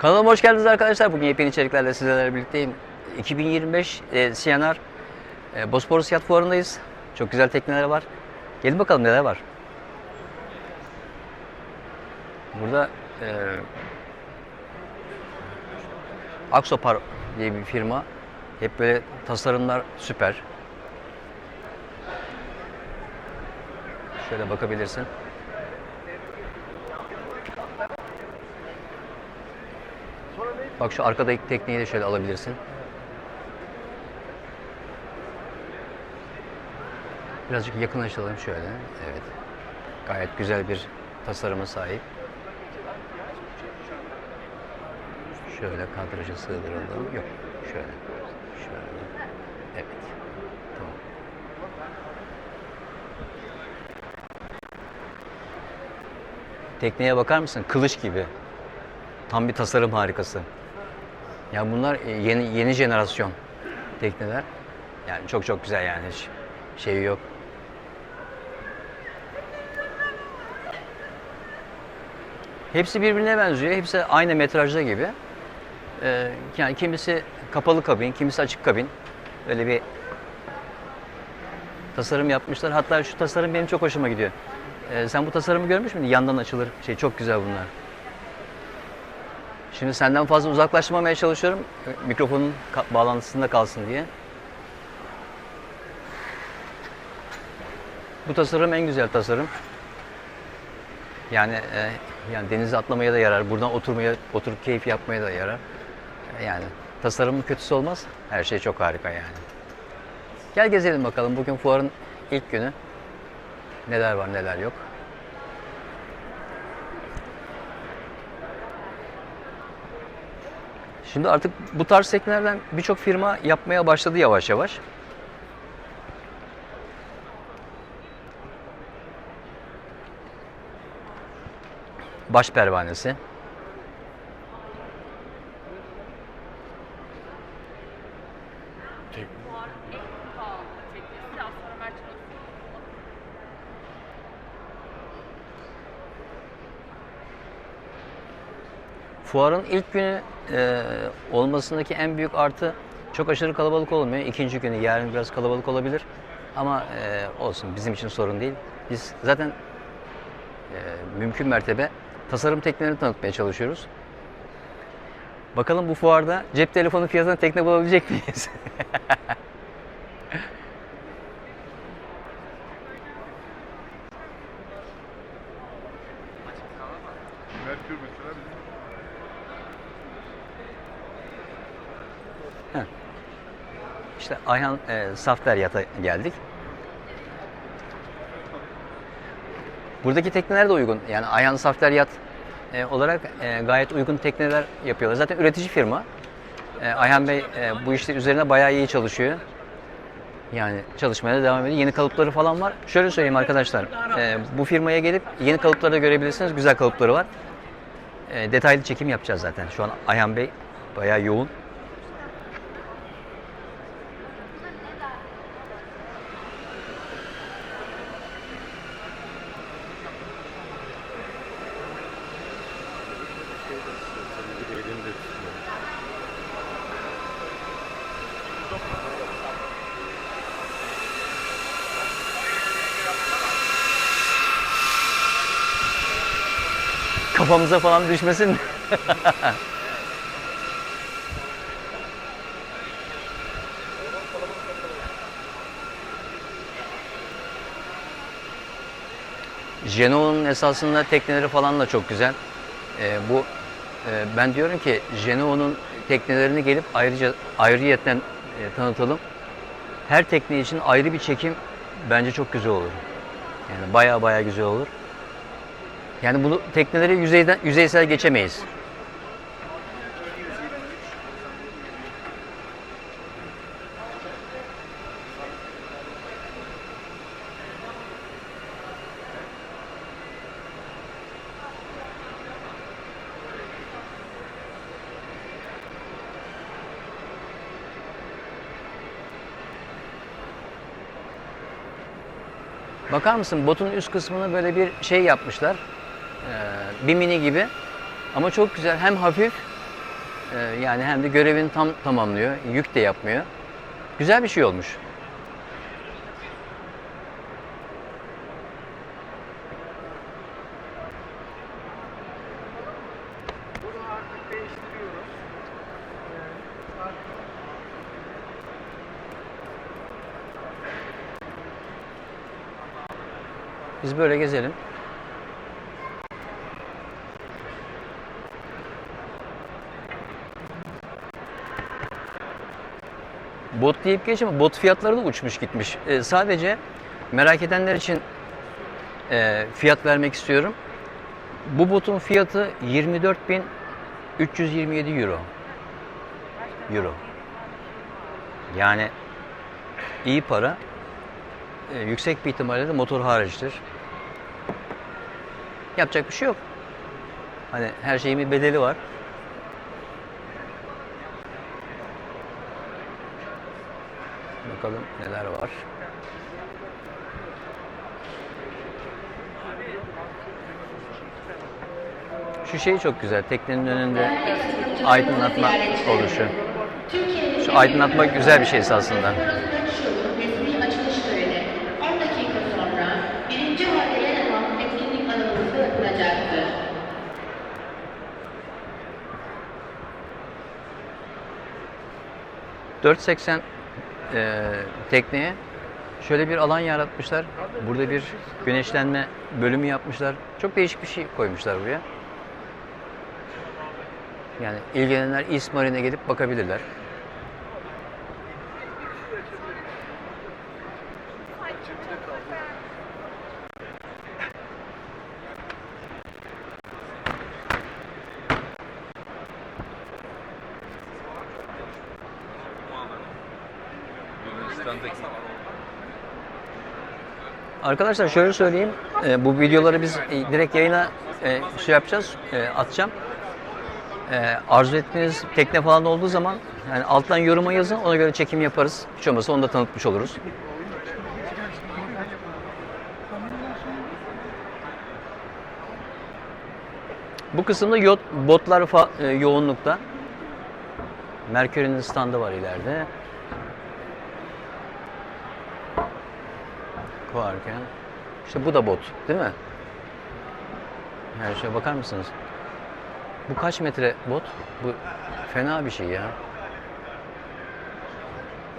Kanalıma hoş geldiniz arkadaşlar. Bugün yepyeni içeriklerle sizlerle birlikteyim. 2025 e, CNR e, Bosporus Yat Fuarı'ndayız. Çok güzel tekneler var. Gelin bakalım neler var. Burada e, Axopar diye bir firma. Hep böyle tasarımlar süper. Şöyle bakabilirsin. Bak şu arkadaki tekneyi de şöyle alabilirsin. Birazcık yakınlaşalım şöyle. Evet. Gayet güzel bir tasarıma sahip. Şöyle kadraja sığdıralım. Yok. Şöyle. Şöyle. Evet. Tamam. Tekneye bakar mısın? Kılıç gibi. Tam bir tasarım harikası. Ya bunlar e, yeni yeni jenerasyon tekneler. Yani çok çok güzel yani hiç şeyi yok. Hepsi birbirine benziyor. Hepsi aynı metrajda gibi. Ee, yani kimisi kapalı kabin, kimisi açık kabin. Öyle bir tasarım yapmışlar. Hatta şu tasarım benim çok hoşuma gidiyor. Ee, sen bu tasarımı görmüş müydün? Yandan açılır. Şey çok güzel bunlar. Şimdi senden fazla uzaklaşmamaya çalışıyorum. Mikrofonun bağlantısında kalsın diye. Bu tasarım en güzel tasarım. Yani e, yani denize atlamaya da yarar. Buradan oturmaya, oturup keyif yapmaya da yarar. Yani tasarımın kötüsü olmaz. Her şey çok harika yani. Gel gezelim bakalım. Bugün fuarın ilk günü. Neler var neler yok. Şimdi artık bu tarz teknelerden birçok firma yapmaya başladı yavaş yavaş. Baş pervanesi. Fuarın en pahalı teknesi Aslan Ömer Çalışkan. Fuarın ilk günü e, olmasındaki en büyük artı çok aşırı kalabalık olmuyor. İkinci günü yarın biraz kalabalık olabilir. Ama e, olsun bizim için sorun değil. Biz zaten e, mümkün mertebe tasarım teknelerini tanıtmaya çalışıyoruz. Bakalım bu fuarda cep telefonu fiyatına tekne bulabilecek miyiz? Merkür İşte Ayhan e, Safter yata geldik. Buradaki tekneler de uygun. Yani Ayhan Safter yat e, olarak e, gayet uygun tekneler yapıyorlar. Zaten üretici firma. E, Ayhan Bey e, bu işler üzerine bayağı iyi çalışıyor. Yani çalışmaya da devam ediyor. Yeni kalıpları falan var. Şöyle söyleyeyim arkadaşlar. e, bu firmaya gelip yeni kalıpları da görebilirsiniz. Güzel kalıpları var. E, detaylı çekim yapacağız zaten. Şu an Ayhan Bey bayağı yoğun. Kafamıza falan düşmesin. Genoa'nın esasında tekneleri falan da çok güzel. Ee, bu e, ben diyorum ki Genoa'nın teknelerini gelip ayrıca ayrıyetten e, tanıtalım. Her tekne için ayrı bir çekim bence çok güzel olur. Yani baya baya güzel olur. Yani bunu tekneleri yüzeyden yüzeysel geçemeyiz. Bakar mısın botun üst kısmını böyle bir şey yapmışlar. Ee, bir mini gibi. Ama çok güzel. Hem hafif Ee, yani hem de görevini tam tamamlıyor. Yük de yapmıyor. Güzel bir şey olmuş. Biz böyle gezelim. Bot deyip geçme. Bot fiyatları da uçmuş gitmiş. Ee, sadece merak edenler için e, fiyat vermek istiyorum. Bu botun fiyatı 24.327 euro. Euro. Yani iyi para. Ee, yüksek bir ihtimalle de motor hariçtir. Yapacak bir şey yok. Hani her şeyin bir bedeli var. Bakalım neler var. Şu şey çok güzel. Teknenin önünde aydınlatma oluşu. Şu aydınlatma güzel bir şey aslında. Resmi açılış e, tekneye şöyle bir alan yaratmışlar. Burada bir güneşlenme bölümü yapmışlar. Çok değişik bir şey koymuşlar buraya. Yani ilgilenenler East Marine'e gelip bakabilirler. Yunanistan'daki Arkadaşlar şöyle söyleyeyim. e, bu videoları biz e, direkt yayına e, şey yapacağız, e, atacağım. E, arzu ettiğiniz tekne falan olduğu zaman yani alttan yoruma yazın ona göre çekim yaparız. Hiç olmazsa onu da tanıtmış oluruz. Bu kısımda yot, botlar fa- e, yoğunlukta. Merkür'ün standı var ileride. Koyarken. İşte bu da bot değil mi? Her şeye bakar mısınız? Bu kaç metre bot? Bu fena bir şey ya.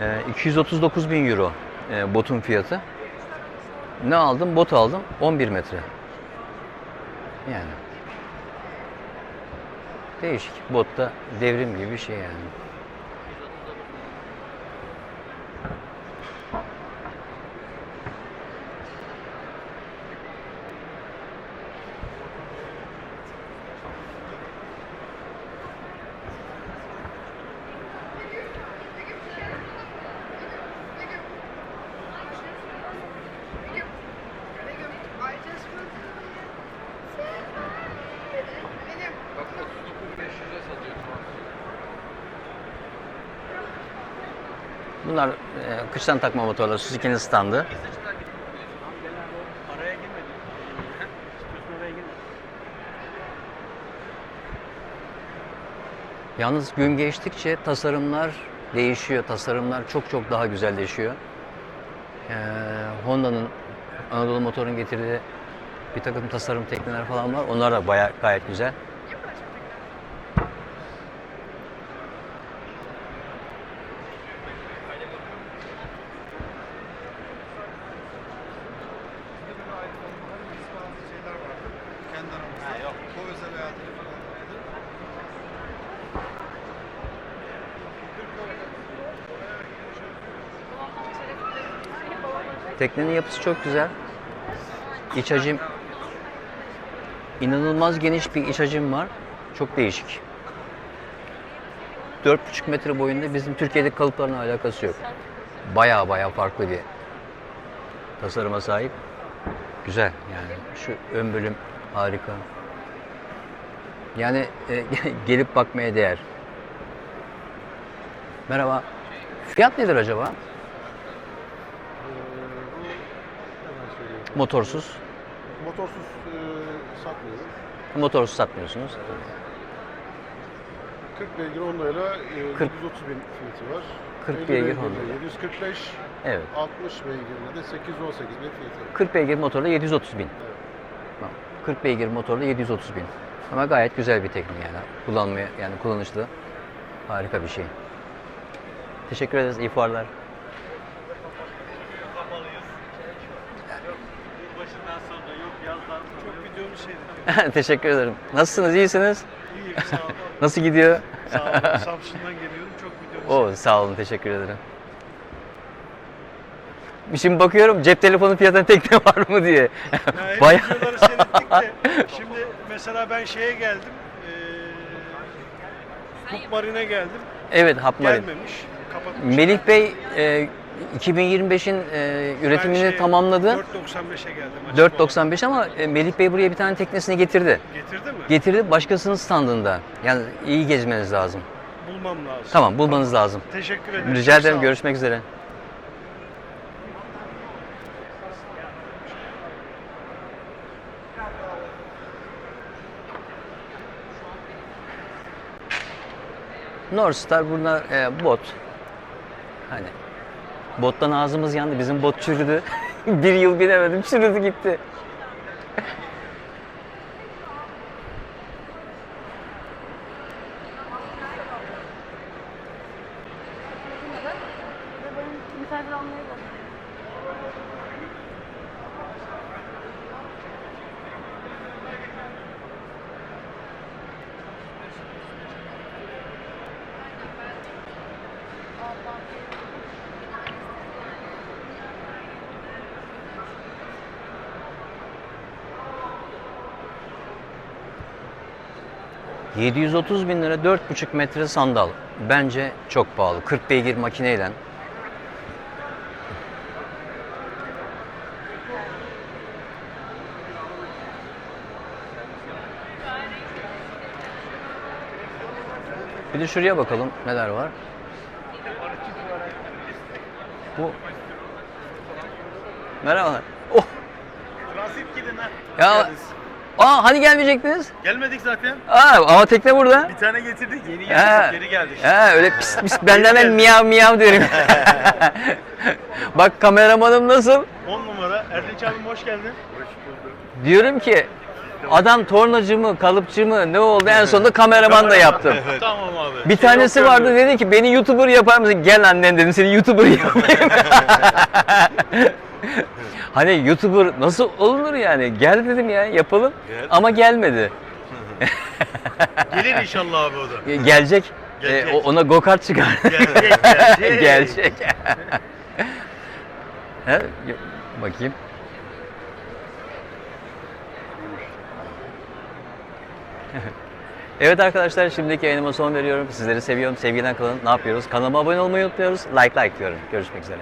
Ee, 239 bin euro e, botun fiyatı. Ne aldım? Bot aldım. 11 metre. Yani. Değişik. Botta devrim gibi bir şey yani. Bunlar e, kıştan takma motorlar. Suzuki'nin standı. Yalnız gün geçtikçe tasarımlar değişiyor. Tasarımlar çok çok daha güzelleşiyor. Ee, Honda'nın Anadolu Motor'un getirdiği bir takım tasarım tekneler falan var. Onlar da bayağı gayet güzel. kendi aramızda. yok. Bu özel hayatını falan vardı. Teknenin yapısı çok güzel. İç hacim inanılmaz geniş bir iç hacim var. Çok değişik. 4,5 metre boyunda bizim Türkiye'deki kalıplarla alakası yok. Baya baya farklı bir tasarıma sahip. Güzel yani şu ön bölüm harika. Yani e, gelip bakmaya değer. Merhaba. Fiyat nedir acaba? Ee, bu hemen söyleyeyim. Motorsuz. Motorsuz e, satmıyoruz. Motorsuz satmıyorsunuz. 40 beygir Honda'yla e, 40 130 bin fiyatı var. 40 50 beygir Honda'da. 745, Evet. 60 beygirle de 818 bin fiyatı var. 40 beygir motorla 730 bin. Tamam. 40 beygir motorla 730 bin. Ama gayet güzel bir teknik yani. Kullanmaya yani kullanışlı. Harika bir şey. Teşekkür ederiz. İyi fuarlar. Teşekkür ederim. Nasılsınız? İyisiniz? İyiyim sağ olun. Nasıl gidiyor? sağ olun. Samsun'dan geliyorum. Çok videonu Oo, sağ olun. Teşekkür ederim. Şimdi bakıyorum cep telefonu fiyatına tekne var mı diye. Ya hep Bayağı- videoları seyrettik de şimdi mesela ben şeye geldim. Eee Kupmarin'e geldim. evet Hapmarin. Gelmemiş. Kapatmış. Melih Bey e, 2025'in e, üretimini şey, tamamladı. 4.95'e geldim. açık olan. 4.95 ama e, Melih Bey buraya bir tane teknesini getirdi. Getirdi mi? Getirdi başkasının standında. Yani iyi gezmeniz lazım. Bulmam lazım. Tamam bulmanız lazım. Teşekkür ederim. Rica ederim. Görüşmek üzere. North Star burada e, bot. Hani bottan ağzımız yandı. Bizim bot çürüdü. bir yıl binemedim. Çürüdü gitti. ...730 bin lira 4,5 metre sandal. Bence çok pahalı. 40 beygir makineyle. Bir de şuraya bakalım neler var. Bu Merhabalar. Oh. Ya Aa hani gelmeyecektiniz? Gelmedik zaten. Aa ama tekne burada. Bir tane getirdik. Yeni geldik. Geri geldik. Ha öyle pis pis ben de hemen miyav miyav diyorum. Bak kameramanım nasıl? 10 numara. Erdinç abim hoş geldin. Diyorum ki adam tornacı mı, kalıpçı mı ne oldu en sonunda kameraman da yaptım. Tamam abi. Bir tanesi vardı dedi ki beni YouTuber yapar mısın? Gel annen dedim seni YouTuber yapayım. hani YouTuber nasıl olunur yani? Gel dedim ya yapalım. Gel. Ama gelmedi. Gelir inşallah abi o da. Ge- Gelecek. Gelecek. Ee, o- ona go-kart çıkar. Gelecek. Gelecek. Gelecek. He? y- Bakayım. Evet arkadaşlar şimdiki yayınıma son veriyorum. Sizleri seviyorum. Sevgiden kalın. Ne yapıyoruz? Kanalıma abone olmayı unutmuyoruz. Like like diyorum. Görüşmek üzere.